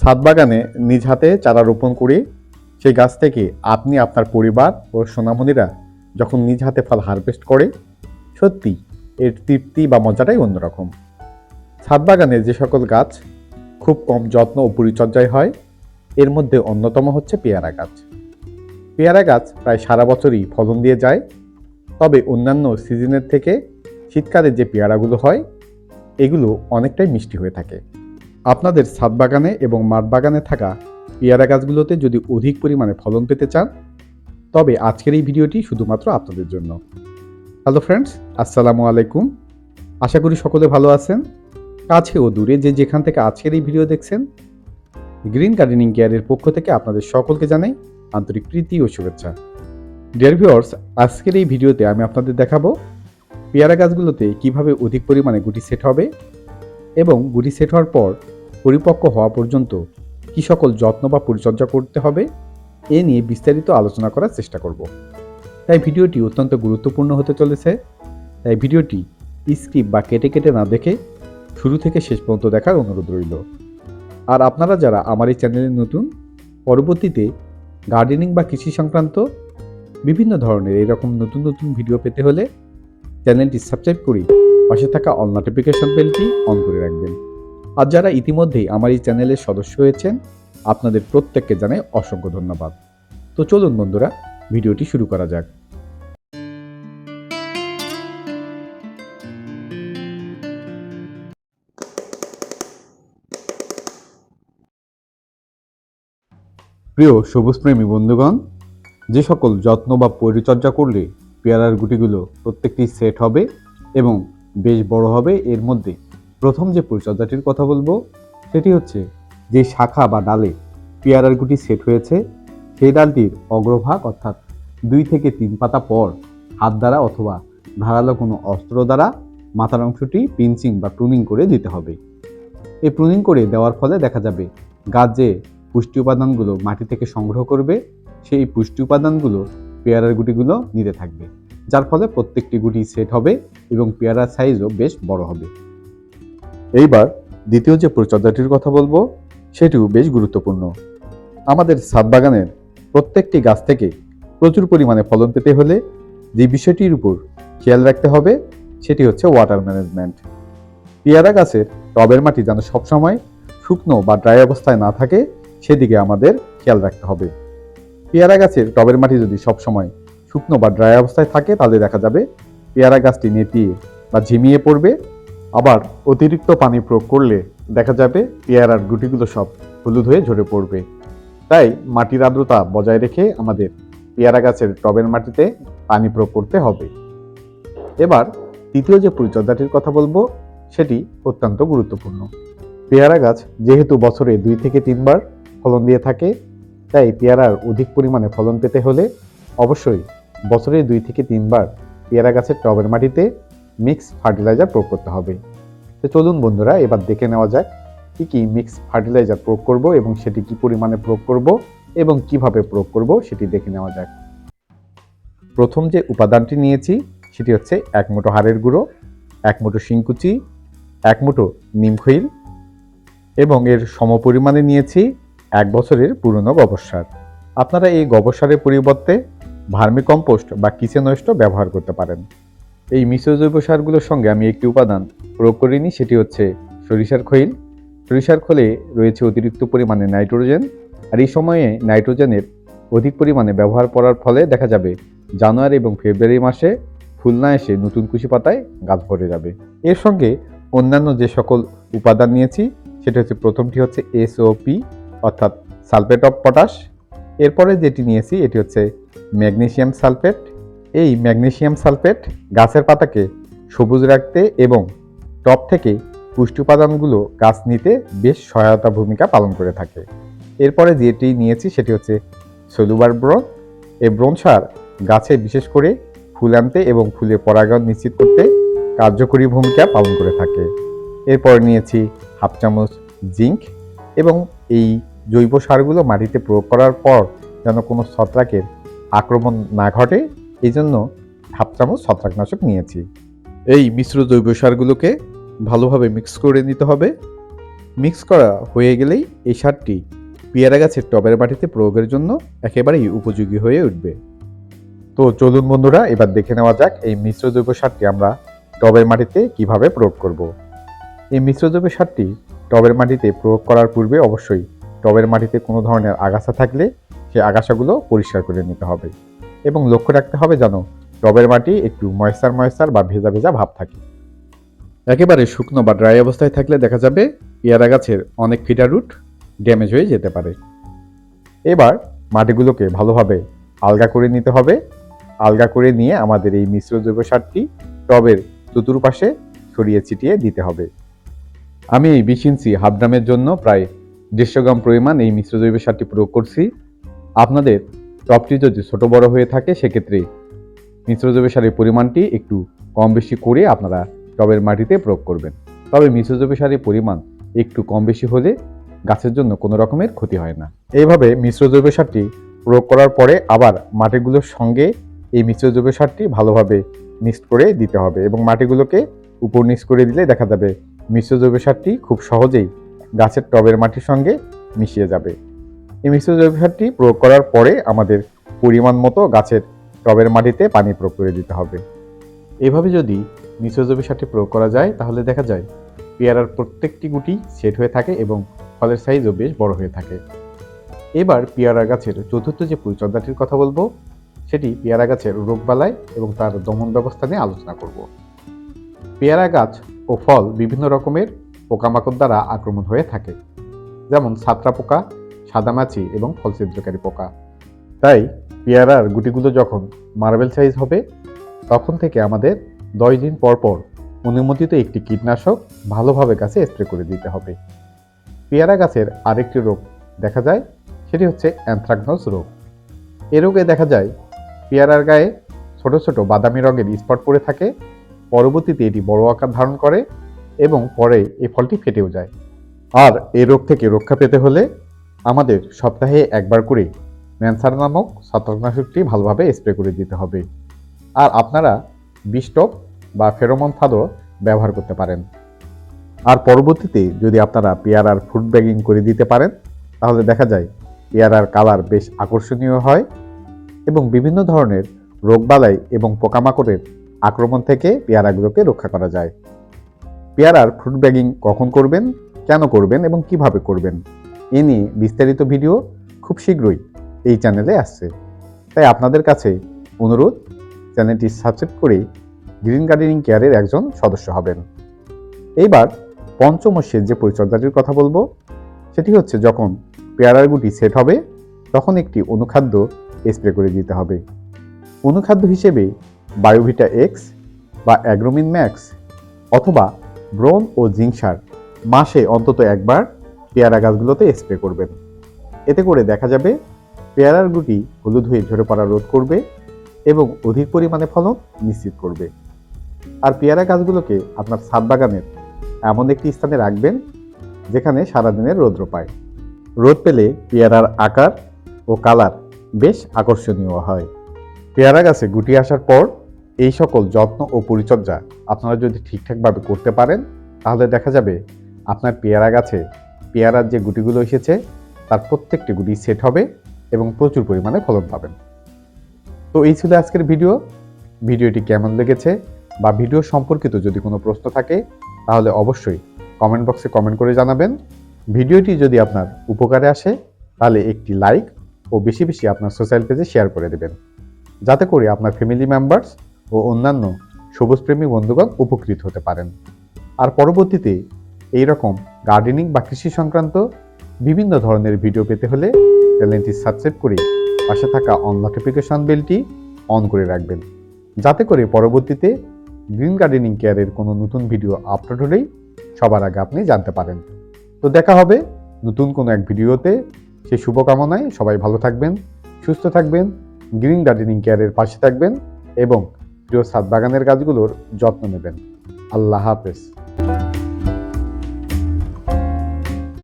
ছাদ বাগানে নিজ হাতে চারা রোপণ করে। সেই গাছ থেকে আপনি আপনার পরিবার ও সোনামণিরা যখন নিজ হাতে ফল হারভেস্ট করে, সত্যি এর তৃপ্তি বা মজাটাই অন্যরকম। ছাদ বাগানে যে সকল গাছ খুব কম যত্ন ও পরিচর্যায় হয়, এর মধ্যে অন্যতম হচ্ছে পেয়ারা গাছ। পেয়ারা গাছ প্রায় সারা বছরই ফলন দিয়ে যায়, তবে অন্যান্য সিজনের থেকে শীতকালে যে পেয়ারাগুলো হয়, এগুলো অনেকটাই মিষ্টি হয়ে থাকে। আপনাদের ছাদ বাগানে এবং মাঠ বাগানে থাকা পেয়ারা গাছগুলোতে যদি অধিক পরিমাণে ফলন পেতে চান, তবে আজকের এই ভিডিওটি শুধুমাত্র আপনাদের জন্য। হ্যালো ফ্রেন্ডস, আসসালামু আলাইকুম। আশা করি সকলে ভালো আছেন। কাছে ও দূরে যে যেখান থেকে আজকের এই ভিডিও দেখছেন, গ্রিন গার্ডেনিং কেয়ারের পক্ষ থেকে আপনাদের সকলকে জানাই আন্তরিক প্রীতি ও শুভেচ্ছা। ডিয়ার ভিউয়ার্স আজকের এই ভিডিওতে আমি আপনাদের দেখাবো পেয়ারা গাছগুলোতে কীভাবে অধিক পরিমাণে গুটি সেট হবে এবং গুটি সেট হওয়ার পর পরিপক্ক হওয়া পর্যন্ত কী সকল যত্ন বা পরিচর্যা করতে হবে, এ নিয়ে বিস্তারিত আলোচনা করার চেষ্টা করব। তাই ভিডিওটি অত্যন্ত গুরুত্বপূর্ণ হতে চলেছে। তাই ভিডিওটি স্কিপ বা কেটে কেটে না দেখে শুরু থেকে শেষ পর্যন্ত দেখার অনুরোধ রইল। আর আপনারা যারা আমার এই চ্যানেলে নতুন, পরবর্তীতে গার্ডেনিং বা কৃষি সংক্রান্ত বিভিন্ন ধরনের এরকম নতুন নতুন ভিডিও পেতে হলে চ্যানেলটি সাবস্ক্রাইব করে পাশে থাকা অল নোটিফিকেশন বেলটি অন করে রাখবেন। আর যারা ইতিমধ্যেই আমার এই চ্যানেলের সদস্য হয়েছেন, আপনাদের প্রত্যেককে জানাই অসংখ্য ধন্যবাদ। তো চলুন বন্ধুরা, ভিডিওটি শুরু করা যাক। প্রিয় সবুজপ্রেমী বন্ধুগণ, যে সকল যত্ন বা পরিচর্যা করলে পেয়ারার গুটিগুলো প্রত্যেকটি সেট হবে এবং বেশ বড় হবে, এর মধ্যে প্রথম যে পরিচর্যাটির কথা বলব, সেটি হচ্ছে যে শাখা বা ডালে পেয়ারার গুটি সেট হয়েছে। সেই ডালটির অগ্রভাগ অর্থাৎ দুই থেকে তিন পাতা পর হাত দ্বারা অথবা ধারালো কোনো অস্ত্র দ্বারা মাথার অংশটি পিঞ্চিং বা প্রুনিং করে দিতে হবে। এই প্রুনিং করে দেওয়ার ফলে দেখা যাবে গাছ যে পুষ্টি উপাদানগুলো মাটি থেকে সংগ্রহ করবে, সেই পুষ্টি উপাদানগুলো পেয়ারার গুটিগুলো নিতে থাকবে। যার ফলে প্রত্যেকটি গুটি সেট হবে এবং পেয়ারার সাইজও বেশ বড় হবে। দ্বিতীয় যে পরিচর্যাটির কথা বলব, সেটিও বেশ গুরুত্বপূর্ণ। আমাদের ছাদ বাগানের প্রত্যেকটি গাছ থেকে প্রচুর পরিমাণে ফলন পেতে হলে যে বিষয়টির উপর খেয়াল রাখতে হবে, সেটি হচ্ছে ওয়াটার ম্যানেজমেন্ট পেয়ারা গাছের টবের মাটি যেন সবসময় শুকনো বা ড্রাই অবস্থায় না থাকে, সেদিকে আমাদের খেয়াল রাখতে হবে। পেয়ারা গাছের টবের মাটি যদি সবসময় শুকনো বা ড্রাই অবস্থায় থাকে, তাহলে দেখা যাবে পেয়ারা গাছটি নেতিয়ে বা ঝিমিয়ে পড়বে। আবার অতিরিক্ত পানি প্রয়োগ করলে দেখা যাবে পেয়ারার গুটিগুলো সব হলুদ হয়ে ঝরে পড়বে। তাই মাটির আর্দ্রতা বজায় রেখে আমাদের পেয়ারা গাছের টবের মাটিতে পানি প্রয়োগ করতে হবে। এবার তৃতীয় যে পরিচর্যাটির কথা বলব, সেটি অত্যন্ত গুরুত্বপূর্ণ। পেয়ারা গাছ যেহেতু বছরে দুই থেকে তিনবার ফলন দিয়ে থাকে, তাই পেয়ারার অধিক পরিমাণে ফলন পেতে হলে অবশ্যই বছরে দুই থেকে তিনবার পেয়ারা গাছের টবের মাটিতে মিক্স ফার্টিলাইজার প্রয়োগ করতে হবে। তো চলুন বন্ধুরা, এবার দেখে নেওয়া যাক কী কী মিক্স ফার্টিলাইজার প্রয়োগ করব এবং সেটি কী পরিমাণে প্রয়োগ করব এবং কীভাবে প্রয়োগ করব সেটি দেখে নেওয়া যাক। প্রথম যে উপাদানটি নিয়েছি, সেটি হচ্ছে এক মুঠো হাড়ের গুঁড়ো, এক মুঠো শিংকুচি, এক মুঠো নিমখৈল এবং এর সমপরিমাণে নিয়েছি এক বছরের পুরনো গোবর সার। আপনারা এই গোবর সারের পরিবর্তে ভার্মি কম্পোস্ট বা কিচেন ওয়েস্টও ব্যবহার করতে পারেন। এই মিশ্র জৈব সারগুলোর সঙ্গে আমি একটি উপাদান প্রয়োগ করিনি, সেটি হচ্ছে সরিষার খৈল। সরিষার খোলে রয়েছে অতিরিক্ত পরিমাণে নাইট্রোজেন আর এই সময়ে নাইট্রোজেনের অধিক পরিমাণে ব্যবহার করার ফলে দেখা যাবে জানুয়ারি এবং ফেব্রুয়ারি মাসে ফুল না এসে নতুন কুশি পাতায় গাছ ভরে যাবে। এর সঙ্গে অন্যান্য যে সকল উপাদান নিয়েছি, সেটা হচ্ছে প্রথমটি হচ্ছে এসওপি, অর্থাৎ সালফেট অফ পটাশ। এরপরে যেটি নিয়েছি, এটি হচ্ছে ম্যাগনেশিয়াম সালফেট। এই ম্যাগনেসিয়াম সালফেট গাছের পাতাকে সবুজ রাখতে এবং টপ থেকে পুষ্টি উপাদানগুলো গাছ নিতে বেশ সহায়তা ভূমিকা পালন করে থাকে। এরপরে যেটি নিয়েছি সেটি হচ্ছে সলুবার ব্রন এই ব্রন সার গাছে বিশেষ করে ফুল আনতে এবং ফুলে পরাগায়ন নিশ্চিত করতে কার্যকরী ভূমিকা পালন করে থাকে। এরপর নিয়েছি হাফ চামচ জিঙ্ক এবং এই জৈব সারগুলো মাটিতে প্রয়োগ করার পর যেন কোনো ছত্রাকের আক্রমণ না ঘটে এই জন্য হাফ চামচ ছত্রাকনাশক নিয়েছি। এই মিশ্র জৈব সারগুলোকে ভালোভাবে মিক্স করে নিতে হবে। মিক্স করা হয়ে গেলেই এই সারটি পেয়ারা গাছের টবের মাটিতে প্রয়োগের জন্য একেবারেই উপযোগী হয়ে উঠবে। তো চলুন বন্ধুরা, এবার দেখে নেওয়া যাক এই মিশ্র জৈব সারটি আমরা টবের মাটিতে কীভাবে প্রয়োগ করব। এই মিশ্র জৈব সারটি টবের মাটিতে প্রয়োগ করার পূর্বে অবশ্যই টবের মাটিতে কোনো ধরনের আগাছা থাকলে সেই আগাছাগুলো পরিষ্কার করে নিতে হবে। এবং লক্ষ্য রাখতে হবে যেন টবের মাটি একটু ময়েশ্চার ময়েশ্চার বা ভেজা ভেজা ভাব থাকে। একেবারে শুকনো বা ড্রাই অবস্থায় থাকলে দেখা যাবে পেয়ারা গাছের অনেক ফিডার রুট ড্যামেজ হয়ে যেতে পারে। এবার মাটিগুলোকে ভালোভাবে আলগা করে নিতে হবে। আলগা করে নিয়ে আমাদের এই মিশ্র জৈব সারটি টবের চতুর্পাশে ছড়িয়ে ছিটিয়ে দিতে হবে। আমি এই বিশ ইঞ্চি হাফ ড্রামের জন্য প্রায় দেড়শো গ্রাম পরিমাণ এই মিশ্র জৈব সারটি প্রয়োগ করছি। আপনাদের টবটি যদি ছোট বড় হয়ে থাকে, সেক্ষেত্রে মিশ্র জৈব সারের পরিমাণটি একটু কম বেশি করে আপনারা টবের মাটিতে প্রয়োগ করবেন। তবে মিশ্র জৈব সারের পরিমাণ একটু কম বেশি হলে গাছের জন্য কোনো রকমের ক্ষতি হয় না। এইভাবে মিশ্র জৈব সারটি প্রয়োগ করার পরে আবার মাটিগুলোর সঙ্গে এই মিশ্র জৈব সারটি ভালোভাবে মিক্সড করে দিতে হবে এবং মাটিগুলোকে উপর নিচ করে দিলে দেখা যাবে মিশ্র জৈব সারটি খুব সহজেই গাছের টবের মাটির সঙ্গে মিশিয়ে যাবে। এই মিশ্র জৈব সারটি প্রয়োগ করার পরে আমাদের পরিমাণ মতো গাছের টবের মাটিতে পানি প্রয়োগ করে দিতে হবে। এভাবে যদি মিশ্র জৈব সারটি প্রয়োগ করা যায়, তাহলে দেখা যায় পেয়ারার প্রত্যেকটি গুটি সেট হয়ে থাকে এবং ফলের সাইজও বেশ বড় হয়ে থাকে। এবার পেয়ারা গাছের চতুর্থ যে পরিচর্যাটির কথা বলব, সেটি পেয়ারা গাছের রোগবালাই এবং তার দমন ব্যবস্থা নিয়ে আলোচনা করব। পেয়ারা গাছ ও ফল বিভিন্ন রকমের পোকামাকড় দ্বারা আক্রমণ হয়ে থাকে। যেমন ছাত্রা পোকা সাদামাছি এবং ফল ছিদ্রকারী পোকা। তাই পেয়ারার গুটিগুলো যখন মার্বেল সাইজ হবে, তখন থেকে আমাদের দশ দিন পর পর অনুমোদিত একটি কীটনাশক ভালোভাবে গাছে স্প্রে করে দিতে হবে। পেয়ারা গাছের আরেকটি রোগ দেখা যায়, সেটি হচ্ছে অ্যানথ্রাকনোজ রোগ। এ রোগে দেখা যায়, পেয়ারার গায়ে ছোট ছোট বাদামি রঙের স্পট পড়ে থাকে, পরবর্তীতে এটি বড় আকার ধারণ করে এবং পরে এই ফলটি ফেটেও যায়। আর এই রোগ থেকে রক্ষা পেতে হলে আমাদের সপ্তাহে একবার করে ম্যানসার নামক ছত্রাকনাশকটি ভালোভাবে স্প্রে করে দিতে হবে। আর আপনারা বিস্টপ বা ফেরোমন ফাদও ব্যবহার করতে পারেন। আর পরবর্তীতে যদি আপনারা পেয়ারার ফুড ব্যাগিং করে দিতে পারেন, তাহলে দেখা যায় পেয়ারার কালার বেশ আকর্ষণীয় হয় এবং বিভিন্ন ধরনের রোগবালাই এবং পোকামাকড়ের আক্রমণ থেকে পেয়ারাগুলোকে রক্ষা করা যায়। পেয়ারার ফ্রুট ব্যাগিং কখন করবেন, কেন করবেন এবং কীভাবে করবেন? এ নিয়ে বিস্তারিত ভিডিও খুব শীঘ্রই এই চ্যানেলে আসছে। তাই আপনাদের কাছে অনুরোধ, চ্যানেলটি সাবস্ক্রাইব করে গ্রিন গার্ডেনিং কেয়ারের একজন সদস্য হবেন। এইবার পঞ্চমস্যের যে পরিচর্যাটির কথা বলব। সেটি হচ্ছে যখন পেয়ারার গুটি সেট হবে, তখন একটি অনুখাদ্য স্প্রে করে দিতে হবে। অনুখাদ্য হিসেবে বায়োভিটা এক্স বা অ্যাগ্রোমিন ম্যাক্স অথবা ব্রোন ও জিংসার মাসে অন্তত একবার পেয়ারা গাছগুলোতে স্প্রে করবেন। এতে করে দেখা যাবে পেয়ারার গুটি হলুদ হয়ে ঝরে পড়া রোধ করবে এবং অধিক পরিমাণে ফলন নিশ্চিত করবে। আর পেয়ারা গাছগুলোকে আপনার ছাদ বাগানের এমন একটি স্থানে রাখবেন, যেখানে সারাদিনের রৌদ্র পায়। রোদ পেলে পেয়ারার আকার ও কালার বেশ আকর্ষণীয় হয়। পেয়ারা গাছে গুটি আসার পর এই সকল যত্ন ও পরিচর্যা আপনারা যদি ঠিকঠাকভাবে করতে পারেন, তাহলে দেখা যাবে আপনার পেয়ারা গাছে পেয়ারার যে গুটিগুলো এসেছে, তার প্রত্যেকটি গুটি সেট হবে এবং প্রচুর পরিমাণে ফলন পাবেন। তো এই ছিল আজকের ভিডিও ভিডিওটি কেমন লেগেছে বা ভিডিও সম্পর্কিত যদি কোনো প্রশ্ন থাকে, তাহলে অবশ্যই কমেন্ট বক্সে কমেন্ট করে জানাবেন। ভিডিওটি যদি আপনার উপকারে আসে, তাহলে একটি লাইক ও বেশি বেশি আপনার সোশ্যাল পেজে শেয়ার করে দেবেন। যাতে করে আপনার ফ্যামিলি মেম্বার্স ও অন্যান্য সবুজপ্রেমী বন্ধুগণ উপকৃত হতে পারেন। আর পরবর্তীতে এই রকম গার্ডেনিং বা কৃষি সংক্রান্ত বিভিন্ন ধরনের ভিডিও পেতে হলে চ্যানেলটি সাবস্ক্রাইব করে পাশে থাকা অন নোটিফিকেশন বেলটি অন করে রাখবেন। যাতে করে পরবর্তীতে গ্রিন গার্ডেনিং কেয়ারের কোনো নতুন ভিডিও আপলোড হলেই সবার আগে আপনি জানতে পারেন। তো দেখা হবে নতুন কোনো এক ভিডিওতে। সেই শুভকামনায় সবাই ভালো থাকবেন, সুস্থ থাকবেন, গ্রিন গার্ডেনিং কেয়ারের পাশে থাকবেন এবং প্রিয় ছাদ বাগানের গাছগুলোর যত্ন নেবেন। আল্লাহ হাফেজ।